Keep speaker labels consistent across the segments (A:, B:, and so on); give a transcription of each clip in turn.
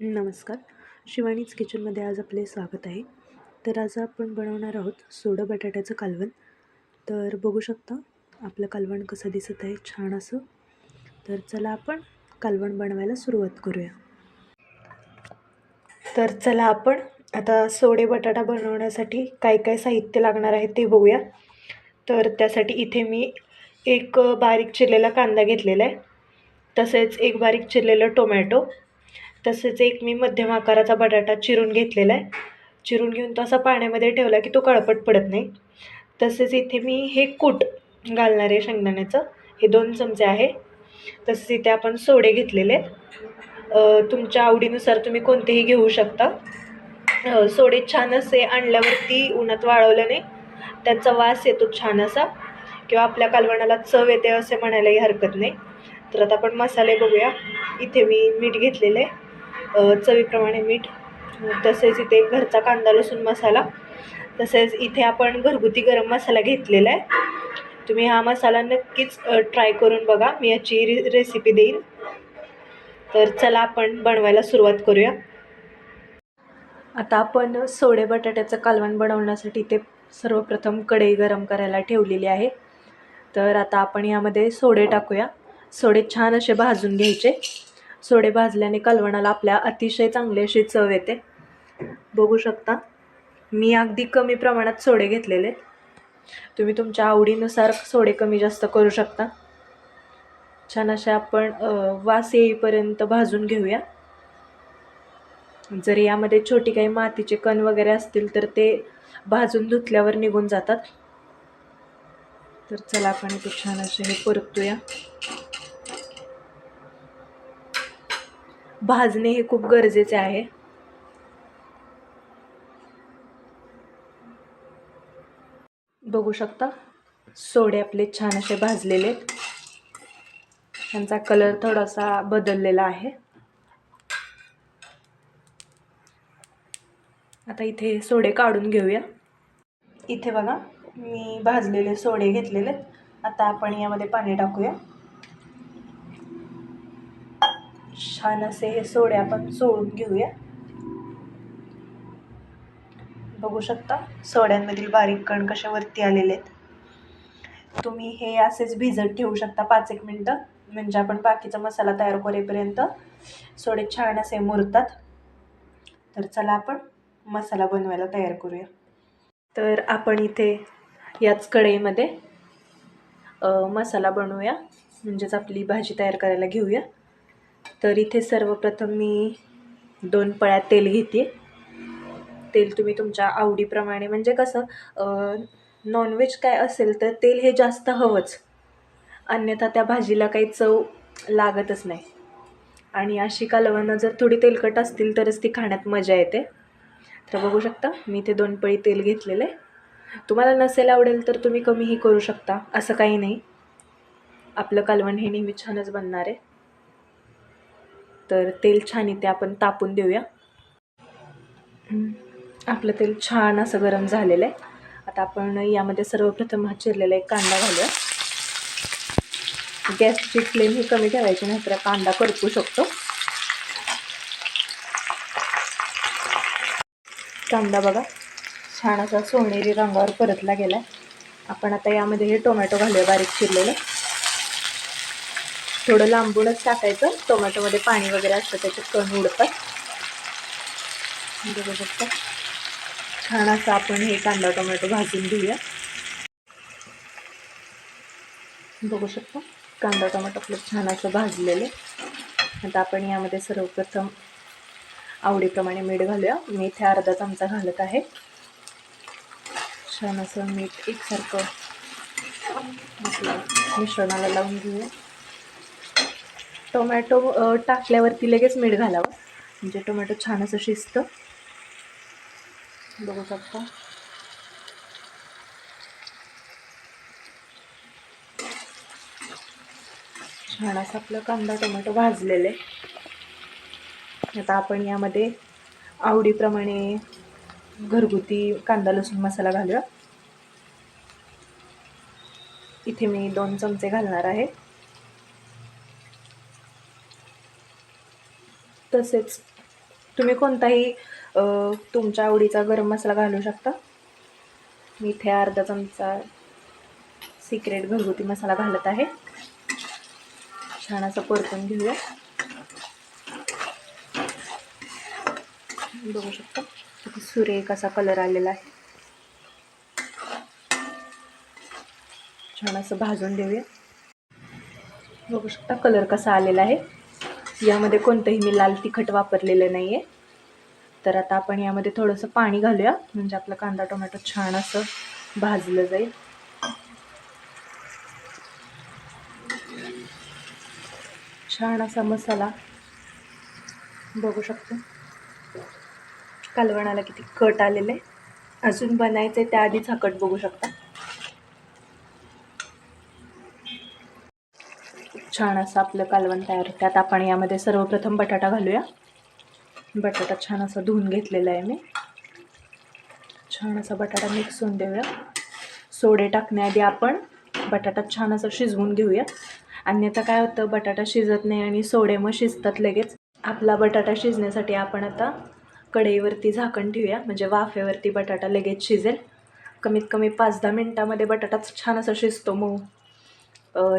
A: नमस्कार. शिवानीज किचनमध्ये आज आपले स्वागत आहे. तर आज आपण बनवणार आहोत सोडं बटाट्याचं कालवण. तर बघू शकता आपलं कालवण कसं दिसत आहे छान असं. तर चला आपण कालवण बनवायला सुरुवात करूया. तर चला आपण आता सोडे बटाटा बनवण्यासाठी काय काय साहित्य लागणार आहे ते बघूया. तर त्यासाठी इथे मी एक बारीक चिरलेला कांदा घेतलेला आहे. तसेच एक बारीक चिरलेलं टोमॅटो. तसेच एक मी मध्यम आकाराचा बटाटा चिरून घेतलेला आहे. चिरून घेऊन तो असा पाण्यामध्ये ठेवला की तो कळपट पडत नाही. तसेच इथे मी हे कूट घालणार आहे शेंगदाण्याचं. हे दोन चमचे आहे. तसेच इथे आपण सोडे घेतलेले आहेत. तुमच्या आवडीनुसार तुम्ही कोणतेही घेऊ शकता. सोडे छान असे आणल्यावरती उन्हात वाळवलं नाही त्यांचा वास येतो छान असा. किंवा आपल्या कालवणाला चव येते असे म्हणायलाही हरकत नाही. तर आता आपण मसाले बघूया. इथे मी मीठ घेतलेलं आहे. चवीप्रमाणे मीठ तसेच इथे घरचा कांदा लसूण मसाला तसेच इथे आपण घरगुती गरम मसाला घेतलेला आहे. तुम्ही हा मसाला नक्कीच ट्राय करून बघा. मी याची रे रेसिपी देईन. तर चला आपण बनवायला सुरुवात करूया. आता आपण सोडे बटाट्याचं कालवण बनवण्यासाठी ते सर्वप्रथम कढई गरम करायला ठेवलेली आहे. तर आता आपण यामध्ये सोडे टाकूया. सोडे छान असे भाजून घ्यायचे. सोडे भाजल्याने कालवणाला आपल्या अतिशय चांगली अशी चव येते. बघू शकता मी अगदी कमी प्रमाणात सोडे घेतलेले. तुम्ही तुमच्या आवडीनुसार सोडे कमी जास्त करू शकता. छान असे आपण वास येईपर्यंत भाजून घेऊया. जर यामध्ये छोटी काही मातीचे कण वगैरे असतील तर ते भाजून धुतल्यावर निघून जातात. तर चला आपण इथे छान असे हे परतूया. भाजणे हे खूप गरजेचे आहे. बघू शकता सोडे आपले छान असे भाजलेले. आहेत त्यांचा कलर थोडासा बदललेला आहे. आता इथे सोडे काढून घेऊया. इथे बघा मी भाजलेले सोडे घेतलेले आहेत. आता आपण यामध्ये पाणी टाकूया. छान असे हे सोडे आपण सोडून घेऊया. बघू शकता सोड्यांमधील बारीक कण कशावरती आलेले आहेत. तुम्ही हे असेच भिजत ठेवू शकता पाच एक मिनटं. म्हणजे आपण बाकीचा मसाला तयार करेपर्यंत सोडे छान असे मुरतात. तर चला आपण मसाला बनवायला तयार करूया. तर आपण इथे याच कढईमध्ये मसाला बनवूया. म्हणजेच आपली भाजी तयार करायला घेऊया. तर इथे सर्वप्रथम मी दोन पळ्या तेल घेते. तेल तुम्ही तुमच्या आवडीप्रमाणे म्हणजे कसं नॉनव्हेज काय असेल तर तेल हे जास्त हवंच. अन्यथा त्या भाजीला काही चव लागतच नाही. आणि अशी कालवणं जर थोडी तेलकट असतील तरच ती खाण्यात मजा येते. तर बघू शकता मी इथे दोन पळी तेल घेतलेलं. आहे तुम्हाला नसेल आवडेल तर तुम्ही कमीही करू शकता असं काही नाही. आपलं कालवण हे नेहमी छानच बनणार आहे. तर तेल छान इथे आपण तापून देऊया. आपलं तेल छान असं गरम झालेलं आहे. आता आपण यामध्ये सर्वप्रथम हा चिरलेला एक कांदा घालूया. गॅसची फ्लेम ही कमी ठेवायची नाहीतर तर कांदा करपू शकतो. कांदा बघा छान असा सोनेरी रंगावर परतला गेला आपण आता यामध्ये हे टोमॅटो घालूया बारीक चिरलेलं. थोडं लांबूनच टाकायचं. टोमॅटोमध्ये पाणी वगैरे असतं त्याचे कण उडतात. बघू शकता. छान असं आपण हे कांदा टोमॅटो भाजून घेऊया. बघू शकता. कांदा टोमॅटो आपलं छान असं भाजलेलं आहे. आता आपण यामध्ये सर्वप्रथम आवडीप्रमाणे मीठ घालूया. मी इथे अर्धा चमचा घालत आहे. छान असं मीठ एकसारखं आपलं मिश्रणाला लावून घेऊया. टोमॅटो टाकल्यावरती लगेच मीठ घालावं. म्हणजे टोमॅटो छान असं शिजतं. बघू शकता. छान असं आपलं कांदा टोमॅटो भाजलेलं. आहे आता आपण यामध्ये आवडीप्रमाणे घरगुती कांदा लसूण मसाला घालूया. इथे मी दोन चमचे घालणार आहे. तसेच. तुम्ही कोणताही तुमच्या आवडीचा गरम मसाला घालू शकता. मी इथे अर्धा चमचा सिक्रेट घरगुती मसाला घालत आहे. छान असं परतून घेऊया. बघू शकता. किती सुरेख असा कलर आलेला आहे. छान असं भाजून देऊया बघू शकता कलर कसा आलेला आहे. यामध्ये कोणतंही मी लाल तिखट वापरलेलं नाही आहे तर आता आपण यामध्ये थोडंसं पाणी घालूया म्हणजे आपला कांदा टोमॅटो छान असं भाजलं जाईल. छान असा मसाला बघू शकतो. कालवणाला किती कट आलेलं. आहे अजून बनायचं आहे त्याआधीच हा कट बघू शकता. छान असं आपलं कालवण तयार त्यात आपण यामध्ये सर्वप्रथम बटाटा घालूया. बटाटा छान असा धुवून घेतलेला आहे मी. छान असा बटाटा मिक्स होऊन देऊया. सोडे टाकण्याआधी आपण बटाटा छान असं शिजवून घेऊया. अन्यथा काय होतं बटाटा शिजत नाही आणि सोडे मग शिजतात लगेच. आपला बटाटा शिजण्यासाठी आपण आता कढईवरती झाकण ठेवूया. म्हणजे वाफेवरती बटाटा लगेच शिजेल. कमीत कमी पाच दहा मिनटामध्ये बटाटाच छान असा शिजतो मऊ.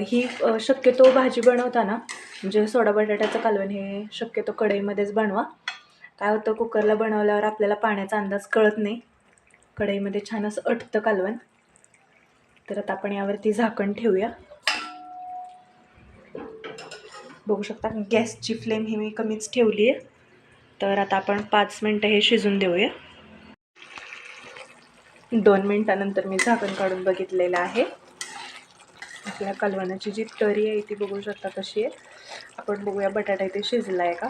A: ही शक्यतो भाजी बनवताना म्हणजे सोडा बटाट्याचं कालवण हे शक्यतो कढईमध्येच बनवा. काय होतं कुकरला बनवल्यावर आपल्याला पाण्याचा अंदाज कळत नाही. कढईमध्ये छान असं अटतं कालवण. तर आता आपण यावरती झाकण ठेवूया. बघू शकता गॅसची फ्लेम ही मी कमीच ठेवली आहे तर आता आपण पाच मिनटं हे शिजून देऊया. दोन मिनटानंतर मी झाकण काढून बघितलेलं आहे. आपल्या कालवणाची जी तरी आहे ती बघू शकता कशी आहे. आपण बघूया बटाटा इथे शिजला आहे का?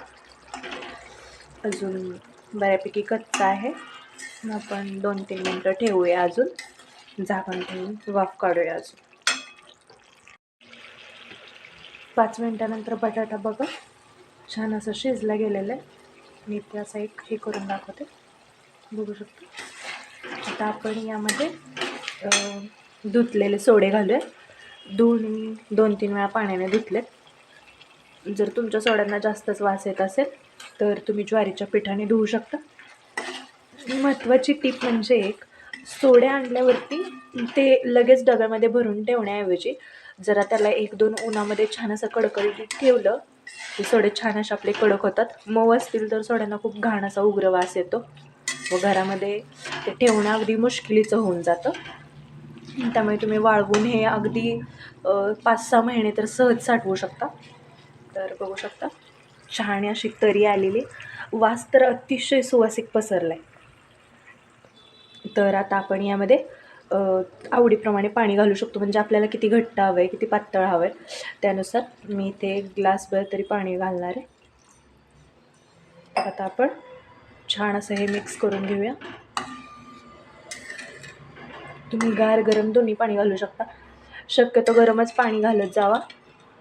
A: अजून बऱ्यापैकी कच्चा आहे. मग आपण दोन तीन मिनटं ठेवूया अजून. झाकण ठेवून वाफ काढूया अजून. पाच मिनटानंतर बटाटा बघा. छान असं शिजला गेलेलं आहे. मी ते असं एक हे करून दाखवते. बघू शकतो. आता आपण यामध्ये धुतलेले सोडे घालूया. धुवून दोन तीन वेळा पाण्याने धुतलेत. जर तुमच्या सोड्यांना जास्तच वास येत असेल तर तुम्ही ज्वारीच्या पिठाने धुवू शकता. महत्त्वाची टीप म्हणजे एक सोडे आणल्यावरती ते लगेच डब्यामध्ये भरून ठेवण्याऐवजी जरा त्याला एक दोन उन्हामध्ये छान असं कडकडीत ठेवलं ते सोडे छान असे आपले कडक होतात. मऊ असतील तर सोड्यांना खूप घाण असा उग्र वास येतो. व घरामध्ये ते ठेवणं अगदी मुश्किलीचं होऊन जातं. त्यामुळे तुम्ही वाळवून हे अगदी पाच सहा महिने तर सहज साठवू शकता. तर बघू शकता. छान अशी तरी आलेली. वास तर अतिशय सुवासिक पसरला आहे तर आता आपण यामध्ये आवडीप्रमाणे पाणी घालू शकतो. म्हणजे आपल्याला किती घट्ट हवं आहे किती पातळ हवं आहे त्यानुसार मी ते ग्लासभर तरी पाणी घालणार आहे. आता आपण छान असं हे मिक्स करून घेऊया. तुम्ही गार गरम दोन्ही पाणी घालू शकता. शक्यतो गरमच पाणी घालत जावा.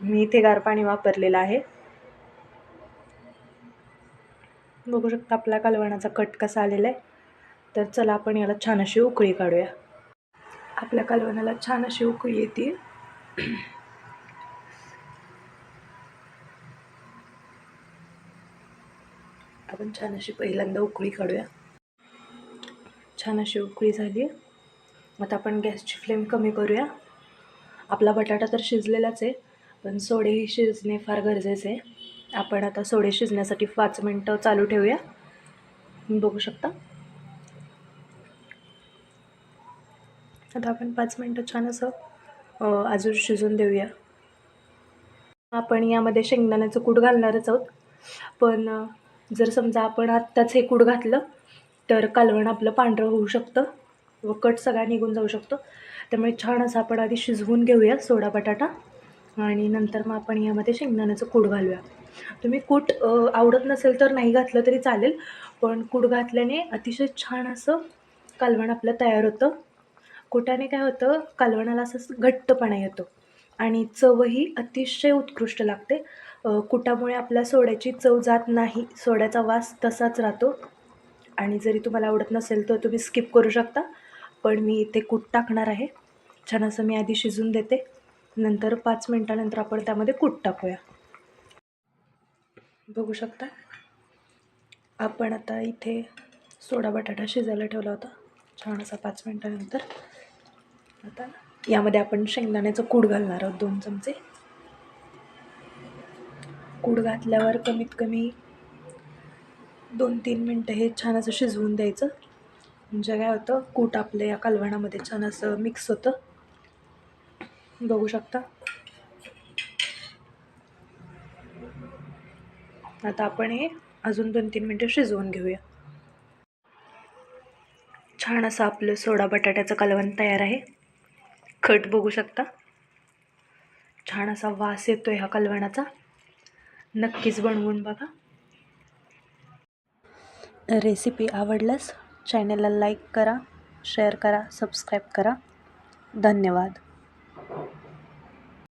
A: मी इथे गार पाणी वापरलेलं आहे. बघू शकता आपला कालवणाचा कट कसा आलेला आहे. तर चला आपण याला छान अशी उकळी काढूया. आपल्या कालवणाला छान अशी उकळी येते. आपण छान अशी पहिल्यांदा उकळी काढूया. छान अशी उकळी झाली. आता आपण गॅसची फ्लेम कमी करूया. आपला बटाटा तर शिजलेलाच आहे पण सोडेही शिजणे फार गरजेचे आहे. आपण आता सोडे शिजण्यासाठी पाच मिनटं चालू ठेवूया. बघू शकता. आता आपण पाच मिनटं छान असं अजून शिजून देऊया. आपण यामध्ये शेंगदाण्याचं कूट घालणारच आहोत. पण जर समजा आपण आत्ताच हे कूट घातलं तर कालवण आपलं पांढरं होऊ शकतं. व कट सगळा निघून जाऊ शकतो. त्यामुळे छान असं आपण आधी शिजवून घेऊया सोडा बटाटा. आणि नंतर मग आपण यामध्ये शेंगदाण्याचं कूट घालूया. तुम्ही कूट आवडत नसेल तर नाही घातलं तरी चालेल. पण कूट घातल्याने अतिशय छान असं कालवण आपलं तयार होतं. कुटाने काय होतं कालवणाला असं घट्टपणा येतो. आणि चवही अतिशय उत्कृष्ट लागते. कुटामुळे आपल्या सोड्याची चव जात नाही. सोड्याचा वास तसाच राहतो. आणि जरी तुम्हाला आवडत नसेल तर तुम्ही स्किप करू शकता. पण मी इथे कूट टाकणार आहे. छान असं मी आधी शिजून देते. नंतर पाच मिनटानंतर आपण त्यामध्ये कूट टाकूया. बघू शकता? आपण आता इथे सोडा बटाटा शिजायला ठेवला होता. छान असा पाच मिनटानंतर. आता यामध्ये आपण शेंगदाण्याचं कूड घालणार आहोत दोन चमचे. कूड घातल्यावर कमीत कमी दोन तीन मिनटं हे छान असं शिजवून द्यायचं. म्हणजे काय होतं कूट आपलं या कालवणामध्ये छान असं मिक्स होतं. बघू शकता. आता आपण हे अजून दोन तीन मिनटं शिजवून घेऊया. छान असं आपलं सोडा बटाट्याचं कालवण तयार आहे. खट बघू शकता. छान असा वास येतो ह्या कालवणाचा. नक्कीच बनवून बघा. रेसिपी आवडल्यास चॅनलला लाईक करा शेअर करा सबस्क्राईब करा. धन्यवाद.